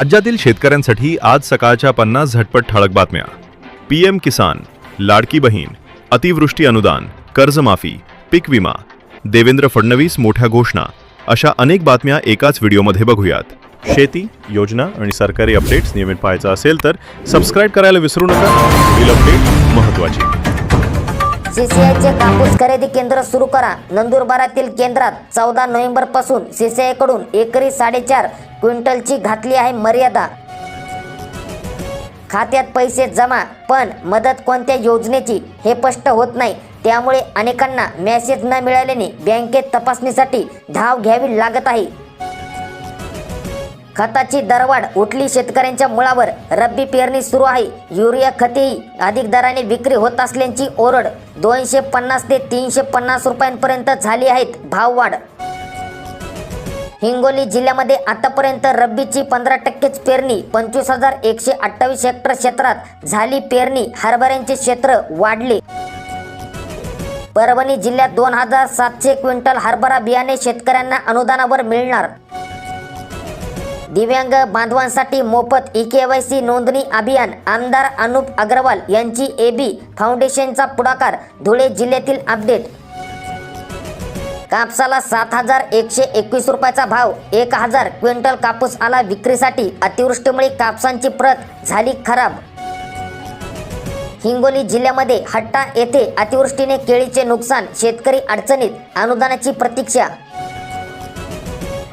राज्यातील शेतकऱ्यांसाठी आज सकाळच्या पन्नास झटपट ठळक बातम्या. पीएम किसान लाडकी बहीण अतिवृष्टी अनुदान कर्जमाफी पीक विमा देवेंद्र फडणवीस मोठ्या घोषणा अशा अनेक बातम्या एकाच व्हिडिओमध्ये बघूयात. शेती योजना आणि सरकारी अपडेट्स नियमित पाहायचं असेल तर सबस्क्राईब करायला विसरू नका. पुढील अपडेट महत्त्वाची. सीसीआयचे कापूस खरेदी केंद्र सुरू करा. नंदुरबारातील केंद्रात चौदा नोव्हेंबरपासून सीसीआयकडून एकरी साडेचार क्विंटलची घातली आहे मर्यादा. खात्यात पैसे जमा पण मदत कोणत्या योजनेची हे स्पष्ट होत नाही. त्यामुळे अनेकांना मेसेज न मिळाल्याने बँकेत तपासणीसाठी धाव घ्यावी लागत आहे. खताची दरवाढ उठली शेतकऱ्यांच्या मुळावर. रब्बी पेरणी सुरू आहे. युरिया खतेही अधिक दराने विक्री होत असल्याची ओरड दोनशे पन्नास ते तीनशे पन्नास रुपयांपर्यंत झाली आहेत. भाववाढ हिंगोली जिल्ह्यामध्ये आतापर्यंत रब्बीची पंधरा टक्केच पेरणी पंचवीस हजार एकशे अठ्ठावीस हेक्टर क्षेत्रात झाली पेरणी. हरभऱ्यांचे क्षेत्र वाढले. परभणी जिल्ह्यात दोन हजार सातशे क्विंटल हरभरा बियाणे शेतकऱ्यांना अनुदानावर मिळणार. दिव्यांग बांधवांसाठी मोफत ई के वाय सी नोंदणी अभियान आमदार अनुप अग्रवाल यांची एबी फाउंडेशनचा पुढाकार धुळे जिल्ह्यातील अपडेट. कापसाला सात हजार एकशे एकवीस रुपयाचा भाव एक हजार क्विंटल कापूस आला विक्रीसाठी अतिवृष्टीमुळे कापसांची प्रत झाली खराब. हिंगोली जिल्ह्यामध्ये हट्टा येथे अतिवृष्टीने केळीचे नुकसान शेतकरी अडचणीत अनुदानाची प्रतीक्षा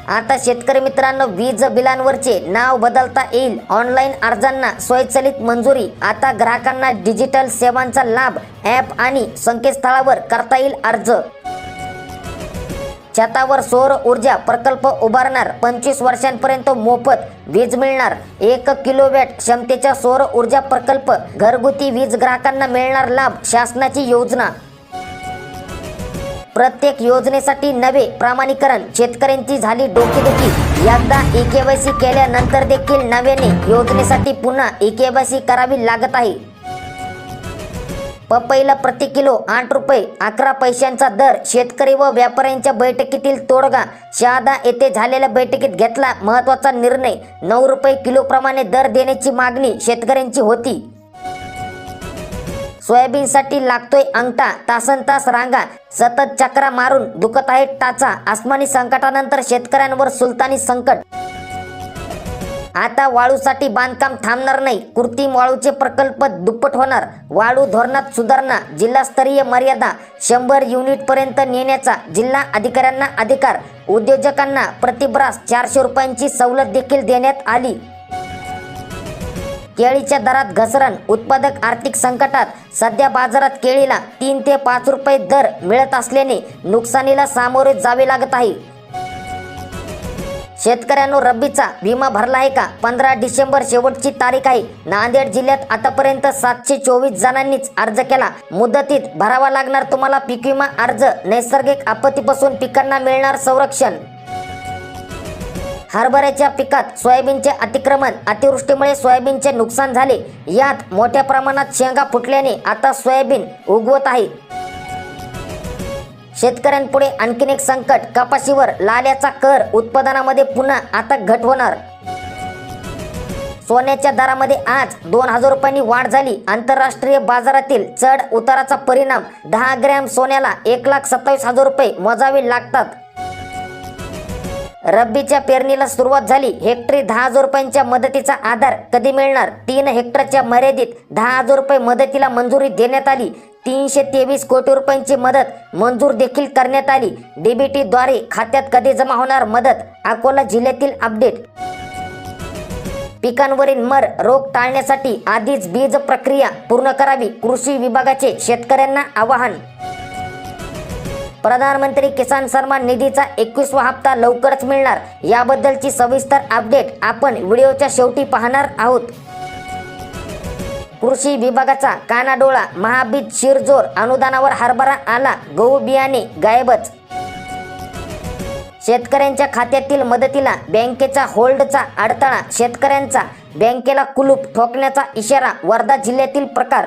आता शेतकरी मित्रांनो वीज बिलांवरचे नाव बदलता येईल. ऑनलाईन अर्जांना स्वयंचलित मंजुरी. आता ग्राहकांना डिजिटल सेवांचा लाभ ॲप आणि संकेतस्थळावर करता येईल अर्ज. छतावर सौर ऊर्जा प्रकल्प उभारणार. पंचवीस वर्षांपर्यंत मोफत वीज मिळणार. एक किलोवॅट क्षमतेच्या सौर ऊर्जा प्रकल्प. घरगुती वीज ग्राहकांना मिळणार लाभ. शासनाची योजना. प्रत्येक योजनेसाठी नवे प्रमाणीकरण. शेतकऱ्यांची झाली डोकेदुखी. एकदा इकेवायसी केल्यानंतर देखील नव्याने योजनेसाठी पुन्हा इकेवायसी करावी लागत आहे. पपईला प्रति किलो आठ रुपये अकरा पैशांचा दर. शेतकरी व व्यापाऱ्यांच्या बैठकीतील तोडगा. शहादा येथे झालेल्या बैठकीत घेतला महत्त्वाचा निर्णय. नऊ रुपये किलोप्रमाणे दर देण्याची मागणी शेतकऱ्यांची होती. सोयाबीनसाठी लागतोय अंगठा तासन तास रांगा सतत चक्रा मारून दुखत आहे टाचा आसमानी संकटानंतर शेतकऱ्यांवर सुलतानी संकट. आता वाळूसाठी बांधकाम थांबणार नाही. कृत्रिम वाळूचे प्रकल्प दुप्पट होणार. वाळू धोरणात सुधारणा जिल्हास्तरीय मर्यादा शंभर युनिट पर्यंत नेण्याचा जिल्हा अधिकाऱ्यांना अधिकार. उद्योजकांना प्रतिब्रास चारशे रुपयांची सवलत देखील देण्यात आली. केळीच्या दरात घसरण. उत्पादक आर्थिक संकटात. सध्या बाजारात केळीला तीन ते पाच रुपये दर मिळत असल्याने नुकसानीला सामोरे जावे लागत आहे. शेतकऱ्यांनो रब्बीचा विमा भरला आहे का? पंधरा डिसेंबर शेवटची तारीख आहे. नांदेड जिल्ह्यात आतापर्यंत सातशे चोवीस जणांनीच अर्ज केला. मुदतीत भरावा लागणार तुम्हाला पीक विमा अर्ज. नैसर्गिक आपत्तीपासून पिकांना मिळणार संरक्षण. हरभऱ्याच्या पिकात सोयाबीनचे अतिक्रमण अतिवृष्टीमुळे सोयाबीनचे नुकसान झाले. यात मोठ्या प्रमाणात शेंगा फुटल्याने आता सोयाबीन उगवत आहे. शेतकऱ्यांपुढे आणखीन एक संकट कपाशीवर लाल्याचा कर उत्पादनामध्ये पुन्हा आता घट होणार. सोन्याच्या दरामध्ये आज दोन हजार रुपयांनी वाढ झाली. आंतरराष्ट्रीय बाजारातील चढ उताराचा परिणाम दहा ग्रॅम सोन्याला एक लाख सत्तावीस हजार रुपये मोजावे लागतात. रब्बीच्या पेरणीला सुरुवात झाली. हेक्टरी दहा हजार रुपयांच्या मदतीचा आधार कधी मिळणार? तीन हेक्टरच्या मर्यादित दहा हजार रुपये मदतीला मंजुरी देण्यात आली. तीनशे तेवीस कोटी रुपयांची मदत मंजूर देखील करण्यात आली. डीबीटी द्वारे खात्यात कधी जमा होणार मदत? अकोला जिल्ह्यातील अपडेट. पिकांवरील मर रोग टाळण्यासाठी आधीच बीज प्रक्रिया पूर्ण करावी कृषी विभागाचे शेतकऱ्यांना आवाहन प्रधानमंत्री किसान सन्मान निधीचा एकवीसवा हप्ता लवकरच मिळणार. याबद्दलची सविस्तर अपडेट आपण व्हिडिओच्या शेवटी पाहणार आहोत. कृषी विभागाचा कानाडोळा महाबीज शिरजोर अनुदानावर हरभरा आला गहू बियाणे गायबच. शेतकऱ्यांच्या खात्यातील मदतीला बँकेचा होल्डचा अडथळा शेतकऱ्यांचा बँकेला कुलूप ठोकण्याचा इशारा वर्धा जिल्ह्यातील प्रकार